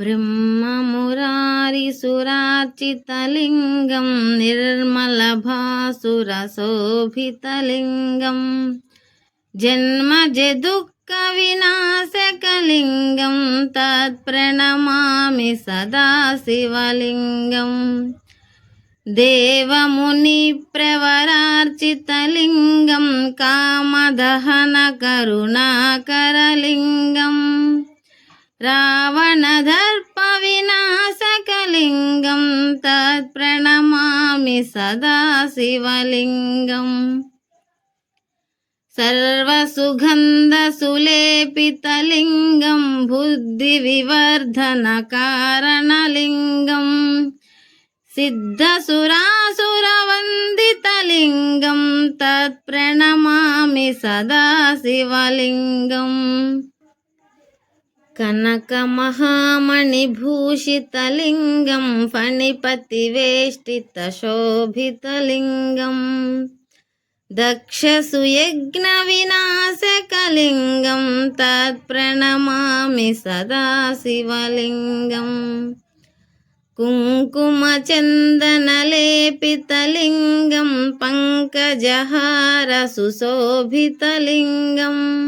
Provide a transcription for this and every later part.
ब्रह्ममुरारिसुरार्चितलिङ्गं निर्मलभासुरशोभितलिङ्गं जन्मजदुःखविनाशकलिङ्गं तत्प्रणमामि सदा शिवलिङ्गम् देवमुनिप्रवरार्चितलिङ्गं कामदहनकरुणाकरलिङ्गम् रावणदर्पविनाशकलिङ्गं तत्प्रणमामि सदा शिवलिङ्गम् सर्वसुगन्धसुलेपितलिङ्गं बुद्धिविवर्धनकारणलिङ्गम् सिद्धसुरासुरवन्दितलिङ्गं तत्प्रणमामि सदा शिवलिङ्गम् कनकमहामणिभूषितलिङ्गं फणिपतिवेष्टितशोभितलिङ्गम् दक्षसुयज्ञविनाशकलिङ्गं तत्प्रणमामि सदा शिवलिङ्गम् कुङ्कुमचन्दनलेपितलिङ्गं पङ्कजहारसुशोभितलिङ्गम्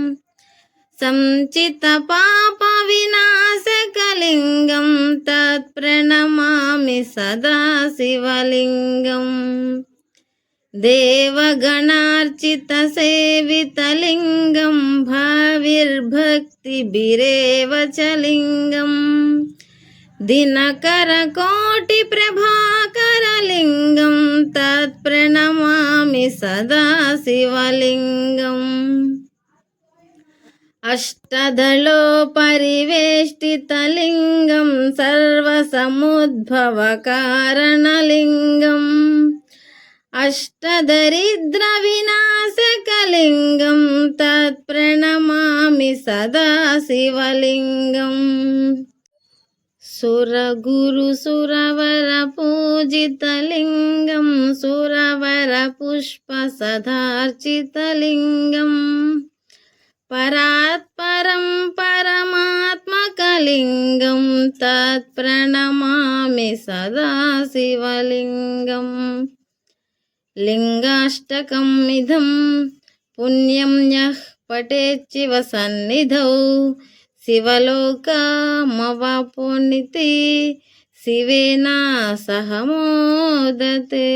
सञ्चितपापविनाशकलिङ्गं तत्प्रणमामि सदा शिवलिङ्गम्। देवगणार्चितसेवितलिङ्गं भाविर्भक्तिभिरेव च लिङ्गम्। दिनकरकोटिप्रभाकरलिङ्गं तत्प्रणमामि सदा शिवलिङ्गम् అష్టదళో పరివేష్టితలింగం సర్వసముద్భవ కారణలింగం అష్టదరిద్ర వినాశకలింగం తత్ప్రణమామి సదా శివలింగం సురగురు సురవర పూజితలింగం సురవర పుష్ప సదార్చితలింగం పరా తత్ప్రణమామి సదా శివలింగం. లింగాష్టకం ఇదం పుణ్యం యః పటేచ్చివ సన్నిధౌ. శివలోకమవాపోనితి శివేనా సహమోదతే